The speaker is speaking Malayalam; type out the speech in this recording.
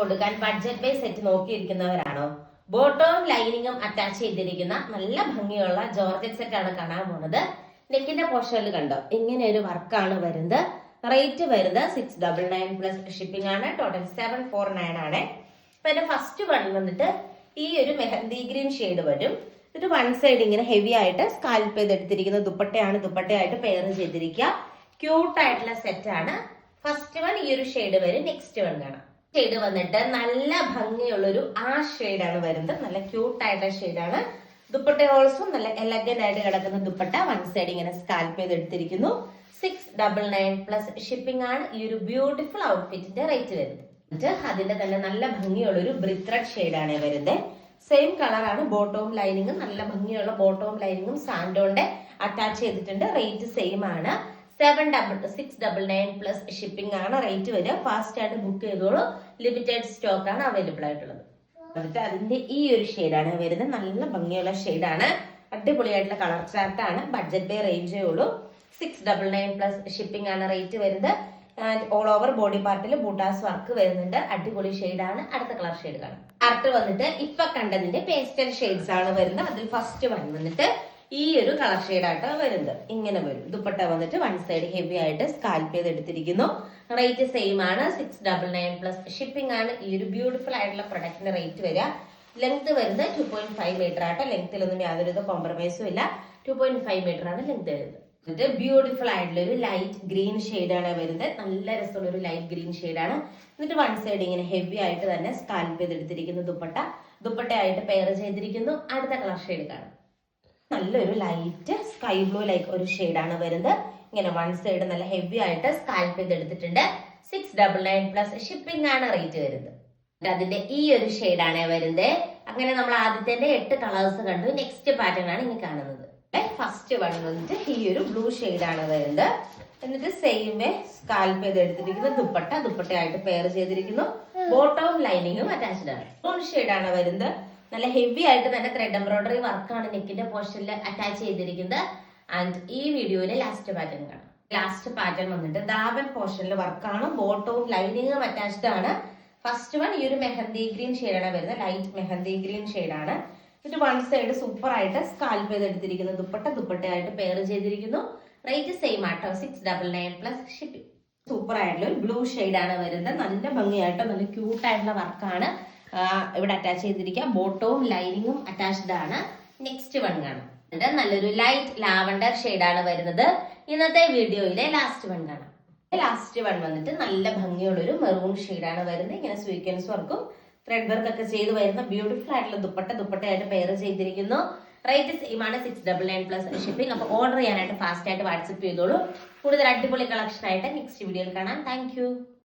കൊടുക്കാൻ ബഡ്ജറ്റ് ബൈ സെറ്റ് നോക്കിയിരിക്കുന്നവരാണോ? ബോട്ടവും ലൈനിങ്ങും അറ്റാച്ച് ചെയ്തിരിക്കുന്ന നല്ല ഭംഗിയുള്ള ജോർജറ്റ് സെറ്റ് ആണ് കാണാൻ പോകുന്നത് നെക്കിന്റെ പോർഷനിൽ കണ്ടോ? ഇങ്ങനെ ഒരു വർക്കാണ് വരുന്നത്. റേറ്റ് വരുന്നത് six double nine plus shipping ആണ്. ടോട്ടൽ സെവൻ ഫോർ നയൻ ആണ്. അപ്പൊ എന്റെ ഫസ്റ്റ് വൺ വന്നിട്ട് ഈ ഒരു മെഹന്തി ഗ്രീൻ ഷെയ്ഡ് വരും. ഇത് വൺ സൈഡ് ഇങ്ങനെ ഹെവി ആയിട്ട് സ്കാൽപ്പ് ചെയ്തെടുത്തിരിക്കുന്ന ദുപ്പട്ടയാണ് ദുപ്പട്ടയായിട്ട് പെയർ ചെയ്തിരിക്കുക. ക്യൂട്ട് ആയിട്ടുള്ള സെറ്റ് ആണ്. ഫസ്റ്റ് വൺ ഈ ഒരു ഷെയ്ഡ് വരും. നെക്സ്റ്റ് വൺ കാണാം. ഷെയ്ഡ് വന്നിട്ട് നല്ല ഭംഗിയുള്ളൊരു ആ ആണ് വരുന്നത്. നല്ല ക്യൂട്ട് ആയിട്ടുള്ള ഷെയ്ഡാണ് ദുപ്പട്ട ഓൾസോ നല്ല എലഗന്റ് ആയിട്ട് കിടക്കുന്ന ദുപ്പട്ട വൺ സൈഡ് ഇങ്ങനെ സ്കാൽപ്പ് ചെയ്ത് എടുത്തിരിക്കുന്നു. Six double nine plus shipping ആണ് ഈ ഒരു ബ്യൂട്ടിഫുൾ ഔട്ട്ഫിറ്റിന്റെ റേറ്റ് വരുന്നത്. അതിന്റെ തന്നെ നല്ല ഭംഗിയുള്ള ഒരു ബ്രിത്രഡ് ഷെയ്ഡാണ് വരുന്നത് സെയിം കളറാണ് ബോട്ടവും ലൈനിങ്ങും നല്ല ഭംഗിയുള്ള ബോട്ടവും ലൈനിങ്ങും സാൻഡോന്റെ അറ്റാച്ച് ചെയ്തിട്ടുണ്ട്. റേറ്റ് സെയിം ആണ്. Seven double six double nine plus shipping ആണ് റേറ്റ് വരിക. ഫാസ്റ്റ് ആയിട്ട് ബുക്ക് ചെയ്തോളൂ. ലിമിറ്റഡ് സ്റ്റോക്ക് ആണ് അവൈലബിൾ ആയിട്ടുള്ളത്. എന്നിട്ട് അതിന്റെ ഈ ഒരു ഷെയ്ഡാണ് വരുന്നത്. നല്ല ഭംഗിയുള്ള ഷെയ്ഡാണ് അടിപൊളിയായിട്ടുള്ള കളർ ചാർട്ട് ആണ്. ബഡ്ജറ്റ് ബേ റേഞ്ചേ ഉള്ളൂ. Six double nine plus shipping ആണ് റേറ്റ് വരുന്നത്. ആൻഡ് ഓൾ ഓവർ ബോഡി പാർട്ടിൽ ബൂട്ടാസ് വർക്ക് വരുന്നുണ്ട്. അടിപൊളി ആണ്. അടുത്ത കളർ ഷെയ്ഡ് കാണാം. അടുത്ത് വന്നിട്ട് ഇപ്പൊ കണ്ടതിന്റെ പേസ്റ്റൽ ഷെയ്ഡ്സ് ആണ് വരുന്നത്. അതിൽ ഫസ്റ്റ് വൺ വന്നിട്ട് ഈ ഒരു കളർ ഷെയ്ഡായിട്ടാണ് വരുന്നത്. ഇങ്ങനെ വരും. ദുപ്പട്ട വന്നിട്ട് വൺ സൈഡ് ഹെവി ആയിട്ട് സ്കാൽപ്പ് ചെയ്ത് എടുത്തിരിക്കുന്നു റേറ്റ് സെയിം ആണ്. Six double nine plus shipping ആണ്. ഈ ഒരു ബ്യൂട്ടിഫുൾ ആയിട്ടുള്ള പ്രൊഡക്റ്റിന്റെ റേറ്റ് വരിക. ലെങ്ത് വരുന്നത് ടു പോയിന്റ് ഫൈവ് മീറ്റർ ആട്ടോ. ലെങ്ത്തിലൊന്നും യാതൊരുവിധ കോംപ്രമൈസും ഇല്ല. ടു പോയിന്റ് ഫൈവ് മീറ്റർ ആണ് ലെങ്ത് വരുന്നത്. എന്നിട്ട് ബ്യൂട്ടിഫുൾ ആയിട്ടുള്ള ഒരു ലൈറ്റ് ഗ്രീൻ ആണ് വരുന്നത്. നല്ല രസമുള്ള ഒരു ലൈറ്റ് ഗ്രീൻ ആണ്. എന്നിട്ട് വൺ സൈഡ് ഇങ്ങനെ ഹെവി ആയിട്ട് തന്നെ സ്കാൽപ്പ് ചെയ്തെടുത്തിരിക്കുന്നു ദുപ്പട്ട. ദുപ്പട്ടയായിട്ട് പെയർ ചെയ്തിരിക്കുന്നു. അടുത്ത കളർ ഷെയ്ഡ് കാണാം. നല്ലൊരു ലൈറ്റ് സ്കൈ ബ്ലൂ ലൈക്ക് ഒരു ആണ് വരുന്നത്. ഇങ്ങനെ വൺ സൈഡ് നല്ല ഹെവി ആയിട്ട് സ്കാൽപ്പ് ചെയ്തെടുത്തിട്ടുണ്ട് six double nine plus shipping ആണ് റേറ്റ് വരുന്നത്. അതിന്റെ ഈ ഒരു ആണ് വരുന്നത് അങ്ങനെ നമ്മൾ ആദ്യത്തെ എട്ട് കളേഴ്സ് കണ്ടു. നെക്സ്റ്റ് പാറ്റേൺ ആണ് ഇനി കാണുന്നത്. ഫസ്റ്റ് വൺ വന്നിട്ട് ഈ ഒരു ബ്ലൂ ആണ് വരുന്നത്. എന്നിട്ട് സെയിം വേ സ്കാൽപ്പ് ചെയ്ത് എടുത്തിരിക്കുന്ന. ദുപ്പട്ട ദുപ്പട്ടയായിട്ട് പെയർ ചെയ്തിരിക്കുന്നു. ബോട്ടവും ലൈനിങ്ങും അറ്റാച്ച്ഡ് ആണ്. ബ്രൗൺ ആണ് വരുന്നത്. നല്ല ഹെവി ആയിട്ട് തന്നെ ത്രെഡ് എംബ്രോയിഡറി വർക്കാണ് നെക്കിന്റെ പോർഷനിൽ അറ്റാച്ച് ചെയ്തിരിക്കുന്നത്. ആൻഡ് ഈ വീഡിയോയിലെ ലാസ്റ്റ് പാറ്റേൺ കാണാം ലാസ്റ്റ് പാറ്റേൺ വന്നിട്ട് ദാവൻ പോർഷനിൽ വർക്കാണ് ബോട്ടവും ലൈനിങ്ങും അറ്റാച്ച്ഡ് ആണ്. ഫസ്റ്റ് വൺ ഈ ഒരു മെഹന്തി ഗ്രീൻ ഷെയ്ഡാണ് വരുന്നത്. ലൈറ്റ് മെഹന്തി ഗ്രീൻ ഷെയ്ഡാണ് എന്നിട്ട് വൺ സൈഡ് സൂപ്പർ ആയിട്ട് സ്കാൽപ്പ് ചെയ്തെടുത്തിരിക്കുന്നു. ദുപ്പട്ട ദുപ്പട്ടയായിട്ട് പെയർ ചെയ്തിരിക്കുന്നു. റേറ്റ് സെയിം ആട്ടോ. Six double nine plus shipping super ആയിട്ടുള്ള ഒരു ബ്ലൂ ആണ് വരുന്നത്. നല്ല ഭംഗിയായിട്ട് നല്ല ക്യൂട്ടായിട്ടുള്ള വർക്കാണ് ഇവിടെ അറ്റാച്ച് ചെയ്തിരിക്കുക. ബോട്ടവും ലൈനിങ്ങും അറ്റാച്ച്ഡ് ആണ്. നെക്സ്റ്റ് വൺ കാണാം. എന്നിട്ട് നല്ലൊരു ലൈറ്റ് ലാവണ്ടർ ആണ് വരുന്നത്. ഇന്നത്തെ വീഡിയോയിലെ ലാസ്റ്റ് വൺ കാണാം. ലാസ്റ്റ് വൺ വന്നിട്ട് നല്ല ഭംഗിയുള്ള ഒരു മെറൂൺ ആണ് വരുന്നത്. ഇങ്ങനെ സ്വീക്വൻസ് വർക്കും ത്രെഡ് വർക്ക് ഒക്കെ ചെയ്ത് വരുന്ന ബ്യൂട്ടിഫുൾ ആയിട്ടുള്ള ദുപ്പട്ട ദുപ്പട്ടയായിട്ട് പെയർ ചെയ്തിരിക്കുന്നു. റേറ്റ് സെയിം ആണ് six double nine plus shipping അപ്പോൾ ഓർഡർ ചെയ്യാനായിട്ട് ഫാസ്റ്റ് ആയിട്ട് വാട്സപ്പ് ചെയ്തോളൂ. കൂടുതൽ അടിപൊളി കളക്ഷൻ ആയിട്ട് നെക്സ്റ്റ് വീഡിയോയിൽ കാണാം. താങ്ക്